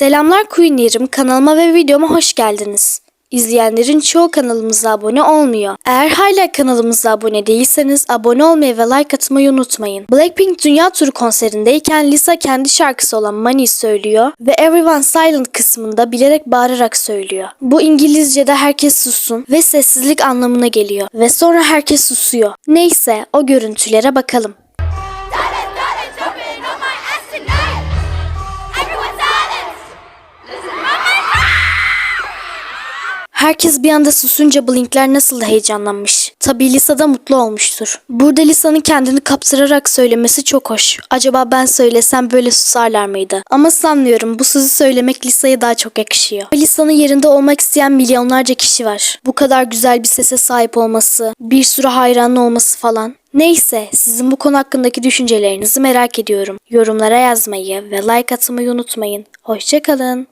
Selamlar Queen'lerim kanalıma ve videoma hoş geldiniz. İzleyenlerin çoğu kanalımıza abone olmuyor. Eğer hala kanalımıza abone değilseniz abone olmayı ve like atmayı unutmayın. Blackpink Dünya Turu konserindeyken Lisa kendi şarkısı olan Money söylüyor ve Everyone Silent kısmında bilerek bağırarak söylüyor. Bu İngilizce'de herkes sussun ve sessizlik anlamına geliyor ve sonra herkes susuyor. Neyse o görüntülere bakalım. Herkes bir anda susunca Blinkler nasıl da heyecanlanmış. Tabii Lisa da mutlu olmuştur. Burada Lisa'nın kendini kaptırarak söylemesi çok hoş. Acaba ben söylesem böyle susarlar mıydı? Ama sanmıyorum bu sözü söylemek Lisa'ya daha çok yakışıyor. Lisa'nın yerinde olmak isteyen milyonlarca kişi var. Bu kadar güzel bir sese sahip olması, bir sürü hayranlı olması falan. Neyse sizin bu konu hakkındaki düşüncelerinizi merak ediyorum. Yorumlara yazmayı ve like atmayı unutmayın. Hoşçakalın.